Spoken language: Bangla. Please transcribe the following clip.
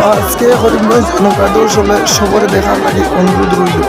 তো আজকে হরিগঞ্জ নৌকা সবাই সবরে দেখার লাগে অনুরোধ রইল।